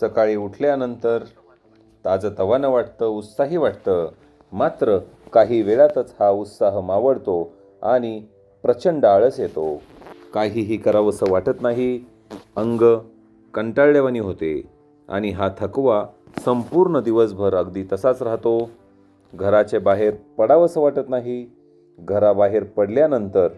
सकाळी उठल्यानंतर ताजतवानं वाटतं उत्साही वाटतं. मात्र काही वेळातच हा उत्साह मावळतो आणि प्रचंड आळस येतो. काहीही करावंसं वाटत नाही. अंग कंटाळल्यावानी होते आणि हा थकवा संपूर्ण दिवसभर अगदी तसाच राहतो. घराच्या बाहेर पडावंसं वाटत नाही. घराबाहेर पडल्यानंतर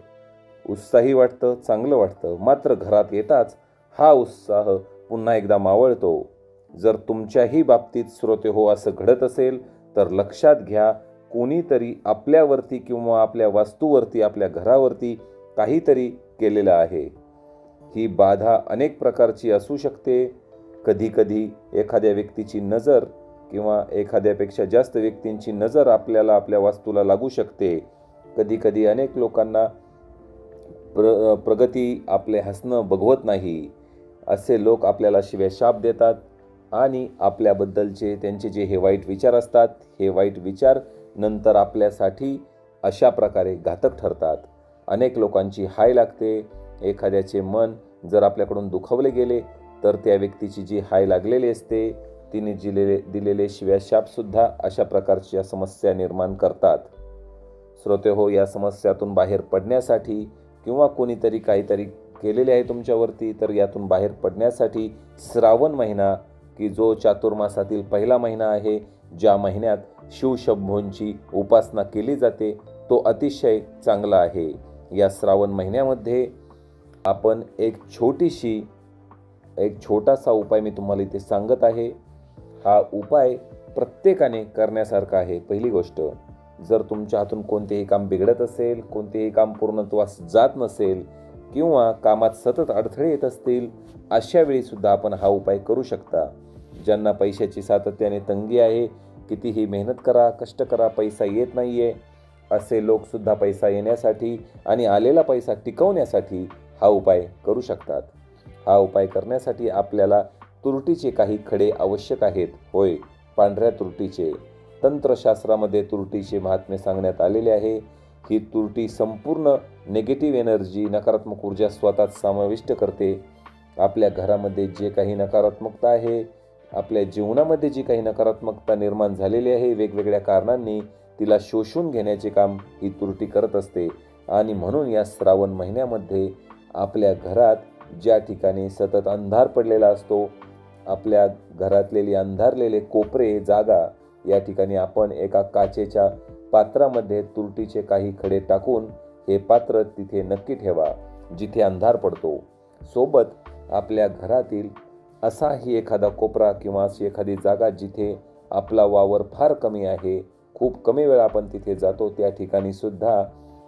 उत्साही वाटतं चांगलं वाटतं. मात्र घरात येताच हा उत्साह पुन्हा एकदा मावळतो. जर तुमच्याही बाबतीत श्रोते हो असं घडत असेल तर लक्षात घ्या कोणीतरी आपल्यावरती किंवा आपल्या वास्तूवरती आपल्या घरावरती काहीतरी केलेलं आहे. ही बाधा अनेक प्रकारची असू शकते. कधीकधी एखाद्या व्यक्तीची नजर किंवा एखाद्यापेक्षा जास्त व्यक्तींची नजर आपल्याला आपल्या वास्तूला लागू शकते. कधीकधी अनेक लोकांना प्र प्रगती आपले हसणं बघवत नाही. असे लोक आपल्याला शिव्या शाप देतात आणि आपल्याबद्दलचे त्यांचे जे हे वाईट विचार असतात हे वाईट विचार नंतर आपल्यासाठी अशा प्रकारे घातक ठरतात. अनेक लोकांची हाय लागते. एखाद्याचे मन जर आपल्याकडून दुखवले गेले तर त्या व्यक्तीची जी हाय लागलेली असते तिने दिलेले दिलेले शिव्या शापसुद्धा अशा प्रकारच्या समस्या निर्माण करतात. श्रोते हो या समस्यातून बाहेर पडण्यासाठी किंवा कोणीतरी काहीतरी केलेले आहे तुमच्यावरती तर यातून बाहेर पडण्यासाठी श्रावण महिना की जो चातुर्मासातील पहिला महिना आहे ज्या महिन्यात शिवशंभूंची उपासना केली जाते तो अतिशय चांगला आहे. या श्रावण महिन्यामध्ये आपण एक छोटीशी एक छोटासा उपाय मी तुम्हाला इथे सांगत आहे. हा उपाय प्रत्येकाने करण्यासारखा आहे. पहिली गोष्ट जर तुमच्या हातून कोणतेही काम बिघडत असेल कोणतेही काम पूर्णत्वास जात नसेल किंवा कामात सतत अडथळे येत असतील अशा वेळीसुद्धा आपण हा उपाय करू शकता. ज्यांना पैशाची सातत्याने तंगी आहे कितीही मेहनत करा कष्ट करा पैसा येत नाही आहे असे लोकसुद्धा पैसा येण्यासाठी आणि आलेला पैसा टिकवण्यासाठी हा उपाय करू शकतात. हा उपाय करण्यासाठी आपल्याला तुरटीचे काही खडे आवश्यक आहेत. होय पांढऱ्या तुरटीचे. तंत्रशास्त्रामध्ये तुरटीचे महात्म्य सांगण्यात आलेले आहे. ही तुरटी संपूर्ण निगेटिव्ह एनर्जी नकारात्मक ऊर्जा स्वतःत समाविष्ट करते. आपल्या घरामध्ये जे काही नकारात्मकता आहे आपल्या जीवनामध्ये जी काही नकारात्मकता निर्माण झालेली आहे वेगवेगळ्या कारणांनी तिला शोषून घेण्याचे काम ही तुरटी करत असते. आणि म्हणून या श्रावण महिन्यामध्ये आपल्या घरात ज्या ठिकाणी सतत अंधार पडलेला असतो आपल्या घरातलेली अंधारलेले कोपरे जागा या ठिकाणी आपण एका काचेच्या पात्रामध्ये तुरटीचे काही खडे टाकून हे पात्र तिथे नक्की ठेवा जिथे अंधार पडतो. सोबत आपल्या घरातील असाही एखादा कोपरा किंवा अशी एखादी जागा जिथे आपला वावर फार कमी आहे खूप कमी वेळा आपण तिथे जातो त्या ठिकाणी सुद्धा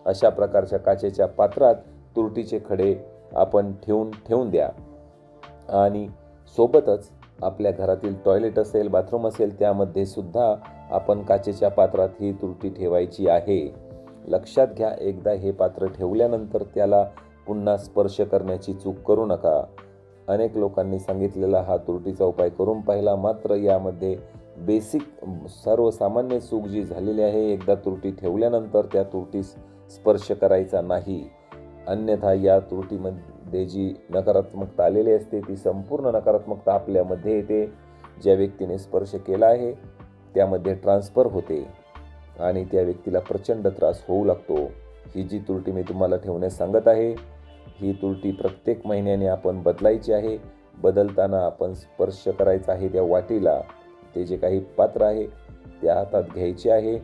अशा प्रकारच्या काचेच्या पात्रात तुरटीचे खडे आपण ठेवून ठेवून द्या. आणि सोबतच आपल्या घरातील टॉयलेट असेल बाथरूम असेल त्यामध्ये सुद्धा आपण काचेच्या पात्रात ही त्रुटी ठेवायची आहे. लक्षात घ्या एकदा हे पात्र ठेवल्यानंतर त्याला पुन्हा स्पर्श करण्याची चूक करू नका. अनेक लोकांनी सांगितलेला हा तुरटीचा उपाय करून पाहिला मात्र यामध्ये बेसिक सर्वसामान्य चूक जी झालेली आहे एकदा तुरटी ठेवल्यानंतर त्या तुरटीस स्पर्श करायचा नाही. अन्यथा या त्रुटीमध्ये जी नकारात्मकता आलेली असते ती संपूर्ण नकारात्मकता आपल्यामध्ये येते. ज्या व्यक्तीने स्पर्श केला आहे त्यामध्ये ट्रान्सफर होते आणि त्या व्यक्तीला प्रचंड त्रास होऊ लागतो. ही जी तुरटी मी तुम्हाला ठेवण्यास सांगत आहे ही तुरटी प्रत्येक महिन्याने आपण बदलायची आहे. बदलताना आपण स्पर्श करायचा आहे त्या वाटीला. ते जे काही पात्र आहे त्या हातात घ्यायचे आहे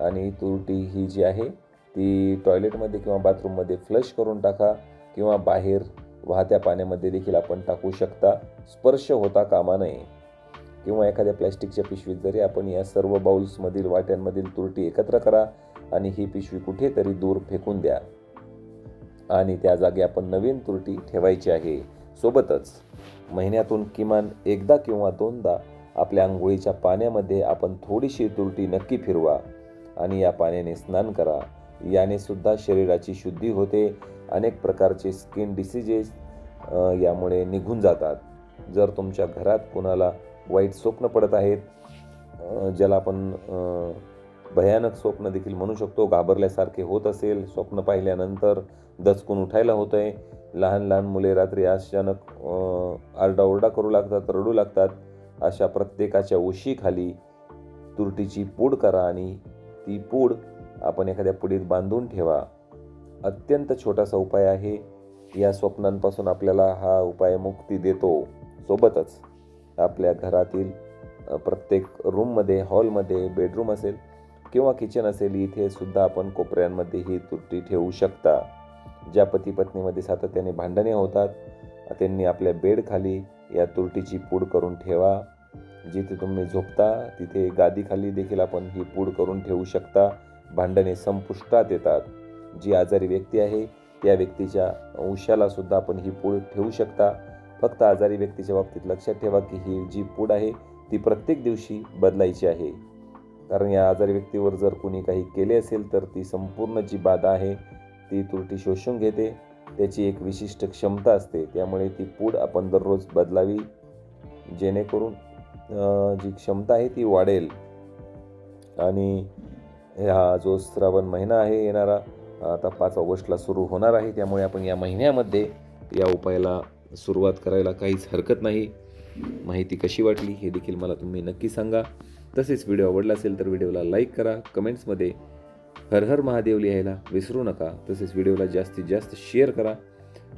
आणि तुरटी ही जी आहे ती टॉयलेटमध्ये किंवा बाथरूममध्ये फ्लश करून टाका. किंवा बाहेर वाहत्या पाण्यामध्ये देखील आपण टाकू शकता. स्पर्श होता कामा नये. किंवा एखाद्या प्लॅस्टिकच्या पिशवीत जरी आपण या सर्व बाउल्समधील वाट्यांमधील तुरटी एकत्र करा आणि ही पिशवी कुठेतरी दूर फेकून द्या. आणि त्या जागी आपण नवीन तुरटी ठेवायची आहे. सोबतच महिन्यातून किमान एकदा किंवा दोनदा आपल्या आंघोळीच्या पाण्यामध्ये आपण थोडीशी तुरटी नक्की फिरवा आणि या पाण्याने स्नान करा. याने सुद्धा शरीराची शुद्धी होते अनेक प्रकारचे स्किन डिसिजेस यामुळे निघून जातात. जर तुमच्या घरात कोणाला वाईट स्वप्न पडत आहेत ज्याला आपण भयानक स्वप्न देखील म्हणू शकतो घाबरल्यासारखे होत असेल स्वप्न पाहिल्यानंतर दचकून उठायला होत आहे लहान लहान मुले रात्री अचानक आरडाओरडा करू लागतात रडू लागतात. अशा प्रत्येकाच्या उशीखाली तुरटीची पूड करा आणि ती पूड आपण एखाद्या पुडीत बांधून ठेवा. अत्यंत छोटासा उपाय आहे. या स्वप्नांपासून आपल्याला हा उपाय मुक्ती देतो. सोबतच आपल्या घरातील प्रत्येक रूममध्ये हॉलमध्ये बेडरूम असेल किंवा किचन असेल इथे सुद्धा आपण कोपऱ्यांमध्ये ही तुरटी ठेवू शकता. ज्या पती पत्नीमध्ये सातत्याने भांडणे होतात त्यांनी आपल्या बेडखाली या तुरटीची पूड करून ठेवा. जिथे तुम्ही झोपता तिथे गादीखाली देखील आपण ही पूड करून ठेवू शकता. भांडणे संपुष्टात येतात. जी आजारी व्यक्ती आहे या व्यक्तीच्या उशाला सुद्धा आपण ही पूड ठेवू शकता. फक्त आजारी व्यक्तीच्या बाबतीत लक्षात ठेवा की ही जी पूड आहे ती प्रत्येक दिवशी बदलायची आहे. कारण या आजारी व्यक्तीवर जर कुणी काही केले असेल तर ती संपूर्ण जी बाधा आहे ती त्रुटी शोषून घेते. त्याची एक विशिष्ट क्षमता असते. त्यामुळे ती पूड आपण दररोज बदलावी. जेणेकरून जी क्षमता आहे ती वाढेल. आणि हा जो श्रावण महिना आहे येणारा आता पाच ऑगस्टला सुरू होणार आहे. त्यामुळे आपण या महिन्यामध्ये या उपायाला सुरुवात करायला काहीच हरकत नाही. माहिती कशी वाटली हे देखील मला तुम्ही नक्की सांगा. तसेच व्हिडिओ आवडला असेल तर व्हिडिओला लाईक करा. कमेंट्समध्ये हर हर महादेव लिहायला विसरू नका. तसेच व्हिडिओला जास्तीत जास्त शेअर करा.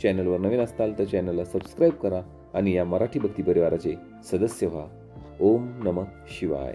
चॅनलवर नवीन असताल तर चॅनलला सबस्क्राईब करा आणि या मराठी भक्ती परिवाराचे सदस्य व्हा. ओम नमः शिवाय.